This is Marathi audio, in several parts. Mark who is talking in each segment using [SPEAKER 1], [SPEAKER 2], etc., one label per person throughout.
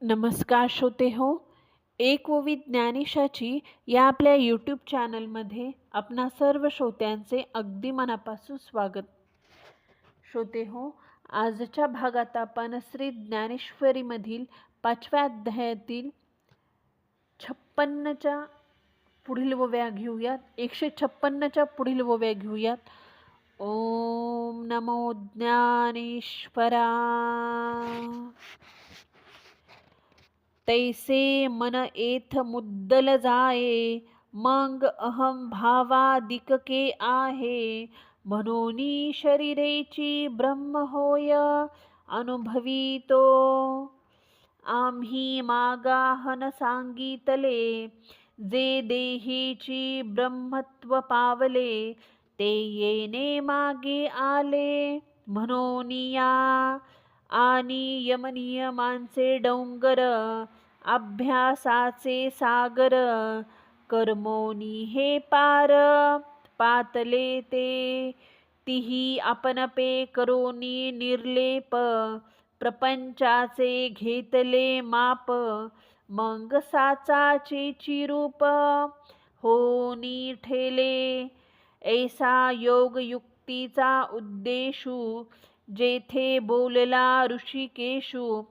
[SPEAKER 1] नमस्कार श्रोते हो, एक ओवी ज्ञानिशाची या आपल्या यूट्यूब चॅनलमध्ये आपणा सर्व श्रोत्यांचे अगदी मनापासून स्वागत. श्रोते हो, आजच्या भागात आपण श्री ज्ञानेश्वरीमधील पाचव्या अध्यायातील छप्पन्नच्या पुढील ओव्या घेऊयात. एकशे छप्पन्नच्या पुढील ओव्या घेऊयात. ओम नमो ज्ञानेश्वरा. तैसे मन एथ मुद्दल जाये मग अहम भावादिकके आहे। म्हणून शरीरेची ब्रह्म होय अनुभवितो। आम्ही मागाहन सांगितले जे देहीची ब्रह्मत्व पावले ते येणे मागे आले। म्हणून या आणि यमनियमांचे डोंगर अभ्यासाचे सागर कर्मोनी हे पार पातले ते. तिही आपणपे करोनी निर्लेप प्रपंचाचे घेतले माप. मग साचाचे चिरूप होनी ठेले. ऐसा योगयुक्तीचा उद्देशू जेथे बोलला ऋषिकेशू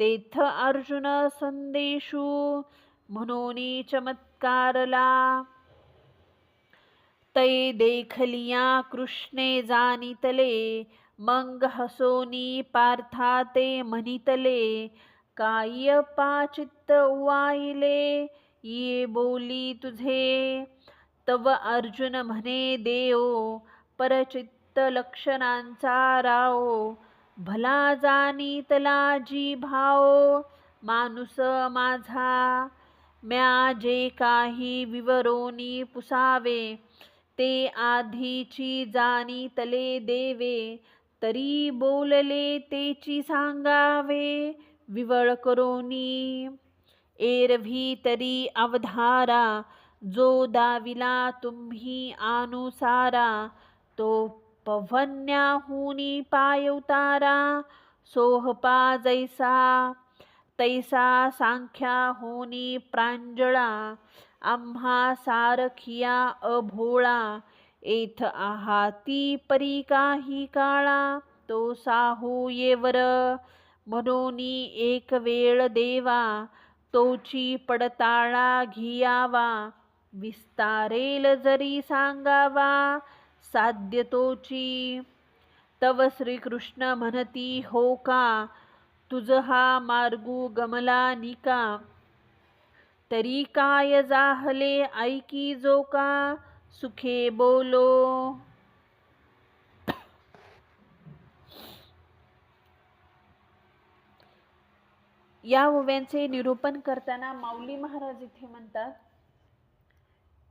[SPEAKER 1] तेथ अर्जुन संदेशू म्हणून चमत्कारला। तै देखलिया कृष्णे जानितले मंग हसोनी पार्था ते म्हणितले काय पाचित्त वाईले ये बोली तुझे। तव अर्जुन म्हणे देव परचित्त लक्षणांचा राव। भला जाणीतला जी भाव माणूस माझा. म्या जे काही विवरोनी पुसावे ते आधीची जाणीतले देवे. तरी बोलले तेची सांगावे विवळ करोनी. एरवी तरी अवधारा जो दाविला तुम्ही अनुसारा तो पवन्याहुनी पायवतारा सोहपा जैसा तैसा सांख्या होनी प्रांजळा आम्हा सारखिया अभोळा एथ आहाती परी काही काळा तो साहू येवर म्हणून एक वेळ देवा तोची पडताळा घियावा विस्तारेल जरी सांगावा साध्यतोची. तव श्रीकृष्ण म्हणती हो का? तुझ हा मार्गू गमला निका? तरी काय जाहले ऐकी जो का? सुखे बोलो. या ओव्यांचे निरूपण करताना माऊली महाराज इथे म्हणतात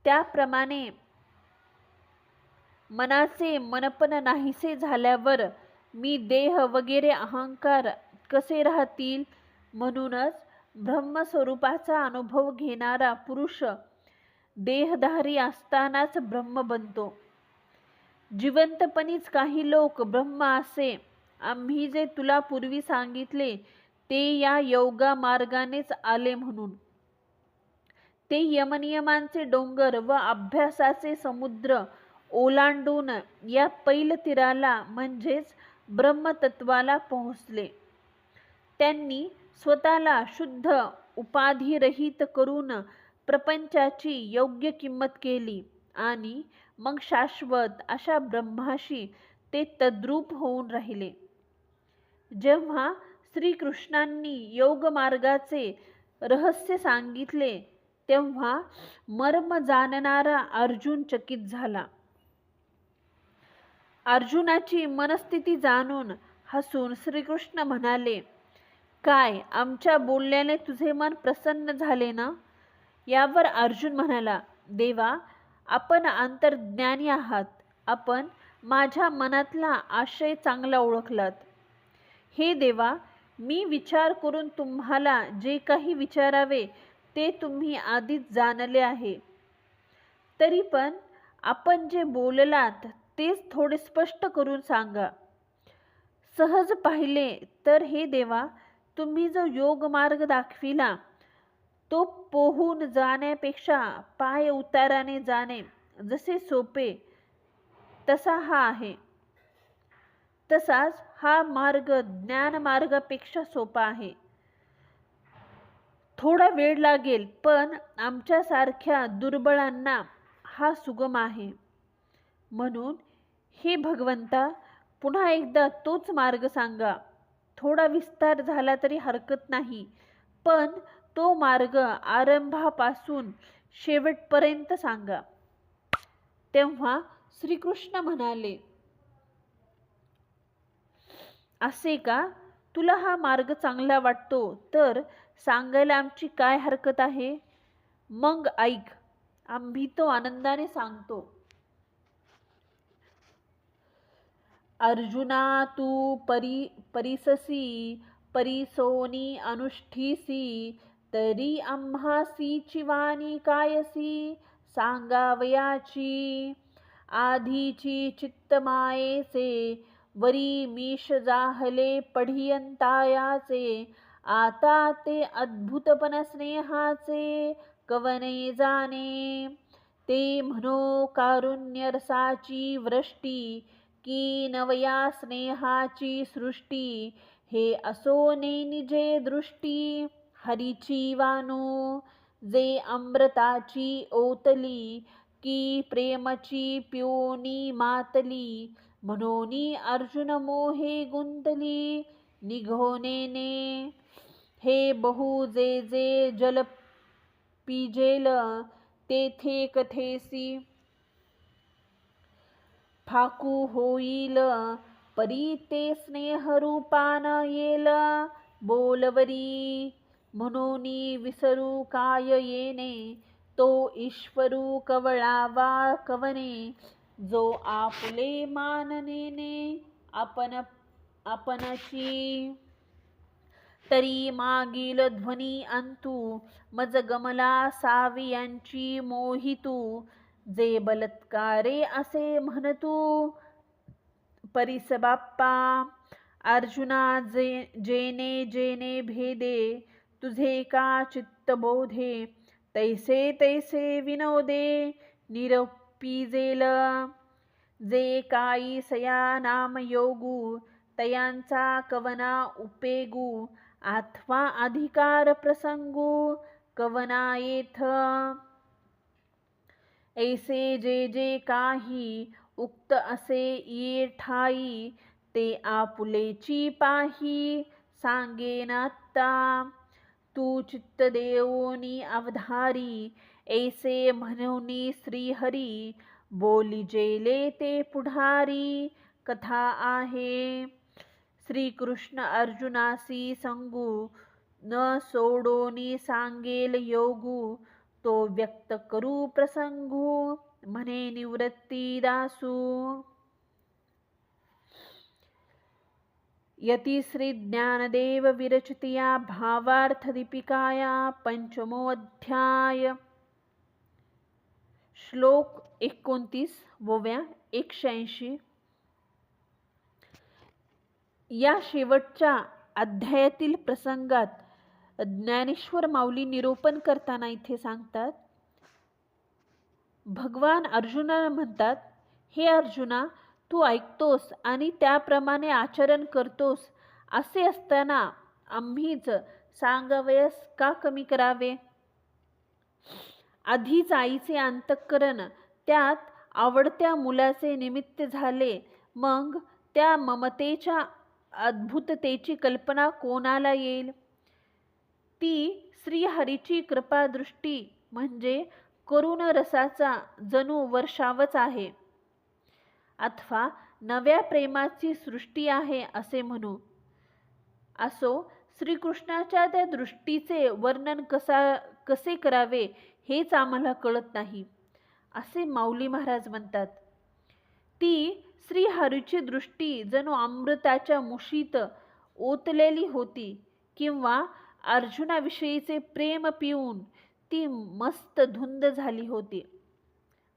[SPEAKER 1] त्याप्रमाणे मनाचे मनपण नाहीसे झाल्यावर मी देह वगैरे अहंकार कसे राहतील? म्हणूनच ब्रह्मस्वरूपाचा अनुभव घेणारा पुरुष देहधारी असतानाच ब्रह्म बनतो. जिवंतपणीच काही लोक ब्रह्म असे. आम्ही जे तुला पूर्वी सांगितले ते या योगा मार्गानेच आले म्हणून. ते यमनियमांचे डोंगर व अभ्यासाचे समुद्र ओलांडून या पैल तीराला म्हणजेच ब्रह्मतत्वाला पोहोचले. त्यांनी स्वतःला शुद्ध उपाधिरहित करून प्रपंचाची योग्य किंमत केली आणि मग शाश्वत अशा ब्रह्माशी ते तद्रूप होऊन राहिले. जेव्हा श्रीकृष्णांनी योगमार्गाचे रहस्य सांगितले तेव्हा मर्म जाणणारा अर्जुन चकित झाला. अर्जुनाची मनस्थिती जाणून हसून श्रीकृष्ण म्हणाले काय आमच्या बोलल्याने तुझे मन प्रसन्न झाले ना? यावर अर्जुन म्हणाला देवा आपण अंतर्ज्ञानी आहात. आपण माझ्या मनातला आशय चांगला ओळखलात. हे देवा मी विचार करून तुम्हाला जे काही विचारावे ते तुम्ही आधीच जाणले आहे. तरी पण आपण जे बोललात तेच थोडे स्पष्ट करून सांगा. सहज पाहिले तर हे देवा तुम्ही जो योग मार्ग दाखविला तो पोहून जाण्यापेक्षा पाय उताराने जाणे जसे सोपे तसा हा आहे. तसाच हा मार्ग ज्ञान मार्गापेक्षा सोपा आहे. थोडा वेळ लागेल पण आमच्यासारख्या दुर्बळांना हा सुगम आहे. म्हणून हे भगवंता पुन्हा एकदा तोच मार्ग सांगा. थोडा विस्तार झाला तरी हरकत नाही. पण तो मार्ग आरंभापासून शेवटपर्यंत सांगा. तेव्हा श्रीकृष्ण म्हणाले असे का? तुला हा मार्ग चांगला वाटतो तर सांगायला आमची काय हरकत आहे? मग ऐक आम्ही तो आनंदाने सांगतो. अर्जुना तू परी परिससी परिसोनी अनुष्ठीसी तरी आम्हासी चिवानी कायसी सांगावयाची आधीची चित्तमायेचे वरी मीश जाहले पढियंतायाचे आता ते अद्भुतपण स्नेहाचे कवने जाणे ते म्हणो कारुण्यरसाची वृष्टी की नवया स्नेहाची सृष्टी. हे असोने निजे दृष्टी हरीची वानू जे अमृताची ओतली, की प्रेमची पिओनी मातली. म्हणोनी अर्जुन मोहे गुंतली निघोनेने हे बहु जे जे जल पिजेल, तेथे कथेसी फाकू होईल परी ते स्नेहरूपान येल बोलवरी म्हणून विसरू काय येणे? तो ईश्वरू कवळावा कवने जो आपले माननेने आपण आपणची तरी मागील ध्वनी अंतू मज गमला सावियांची मोहितू जे बलत्कारे असे म्हणतू. परिस बाप्पा अर्जुना जे जेने जेने भेदे तुझे का चित्तबोधे? तैसे तैसे विनोदे निरपिजेल. जे काही सया नाम योगू तयांचा कवना उपेगू अथवा अधिकार प्रसंगू कवना येथ. ऐसे जे जे काही उक्त असे ठाई, ते आपुलेची पाही सांगेन आत्ता तू चित्त देऊनी अवधारी, ऐसे म्हणूनी श्रीहरी, बोली जेले ते पुढारी. कथा आहे. श्रीकृष्ण अर्जुनासी संगू, न सोडोनी सांगेल योगू. तो व्यक्त करू प्रसंगू म्हणे निवृत्ती दासू. यतिश्री ज्ञानदेव विरचितया भावार्थदीपिकाया पंचमोऽध्याय. श्लोक एकोणतीस वोव्या एकशे ऐंशी या शेवटच्या अध्यायातील प्रसंगात ज्ञानेश्वर माऊली निरूपण करताना इथे सांगतात भगवान अर्जुनाला म्हणतात हे अर्जुना तू ऐकतोस आणि त्याप्रमाणे आचरण करतोस. असे असताना आम्हीच सांगावयस का कमी करावे? आधीच आईचे अंतःकरण त्यात आवडत्या मुलाचे निमित्त झाले. मग त्या ममतेच्या अद्भुततेची कल्पना कोणाला येईल? ती श्रीहरीची कृपादृष्टी म्हणजे करुण रसाचा जणू वर्षावच आहे. अथवा नव्या प्रेमाची सृष्टी आहे असे म्हणू. असो श्रीकृष्णाच्या त्या दृष्टीचे वर्णन कसा कसे करावे हेच आम्हाला कळत नाही असे माऊली महाराज म्हणतात. ती श्रीहरीची दृष्टी जणू अमृताच्या मुशीत ओतलेली होती किंवा अर्जुनाविषयीचे प्रेम पिऊन ती मस्त धुंद झाली होती.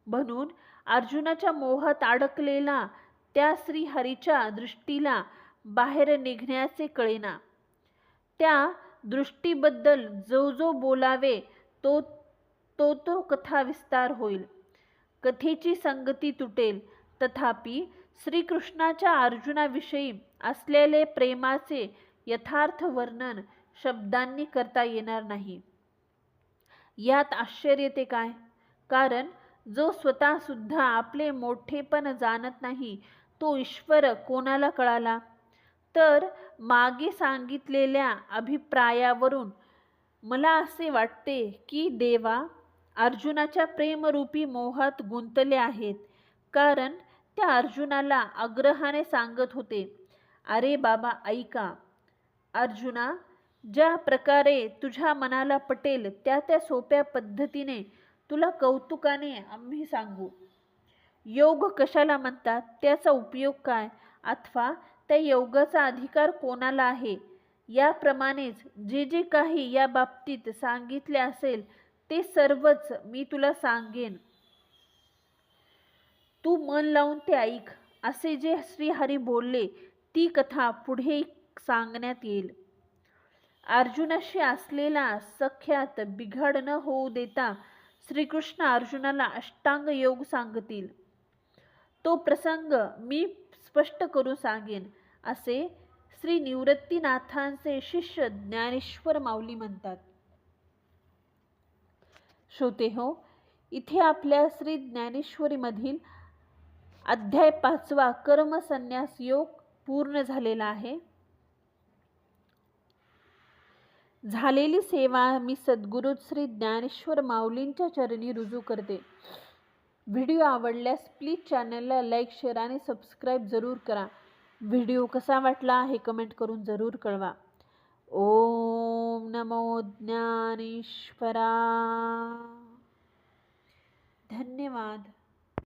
[SPEAKER 1] म्हणून अर्जुनाच्या मोहात अडकलेला त्या श्रीहरीच्या दृष्टीला बाहेर निघण्याचे कळेना. त्या दृष्टीबद्दल जो जो बोलावे तो तो तो कथा विस्तार होईल. कथेची संगती तुटेल. तथापि श्रीकृष्णाच्या अर्जुनाविषयी असलेले प्रेमाचे यथार्थ वर्णन शब्दांनी करता येणार नाही. यात आश्चर्य ते काय? कारण जो स्वतः सुद्धा आपले मोठेपण जाणत नाही तो ईश्वर कोणाला कळाला? तर मागे सांगितलेल्या अभिप्रायावरून मला असे वाटते की देवा अर्जुनाच्या प्रेमरूपी मोहात गुंतले आहेत. कारण त्या अर्जुनाला आग्रहाने सांगत होते अरे बाबा ऐका. अर्जुना ज्या प्रकारे तुझ्या मनाला पटेल त्या त्या सोप्या पद्धतीने तुला कौतुकाने आम्ही सांगू. योग कशाला म्हणतात? त्याचा उपयोग काय? अथवा त्या योगाचा अधिकार कोणाला आहे? याप्रमाणेच जे जे काही या बाबतीत सांगितले असेल ते सर्वच मी तुला सांगेन. तू मन लावून ते ऐक असे जे श्रीहरी बोलले ती कथा पुढे सांगण्यात येईल. अर्जुनाशी असलेला सख्यात बिघाड न होऊ देता श्रीकृष्ण अर्जुनाला अष्टांग योग सांगतील. तो प्रसंग मी स्पष्ट करून सांगेन असे श्री निवृत्तीनाथांचे शिष्य ज्ञानेश्वर माऊली म्हणतात. श्रोते हो इथे आपल्या श्री ज्ञानेश्वरीमधील अध्याय पाचवा कर्मसन्यास योग पूर्ण झालेला आहे. झालेली सेवा मी सद्गुरू श्री ज्ञानेश्वर माऊलींच्या चरणी रुजू करते. व्हिडिओ आवडल्यास प्लीज चॅनलला लाईक शेअर आणि सबस्क्राईब जरूर करा. व्हिडिओ कसा वाटला हे कमेंट करून जरूर कळवा. ओम नमो ज्ञानेश्वरा. धन्यवाद.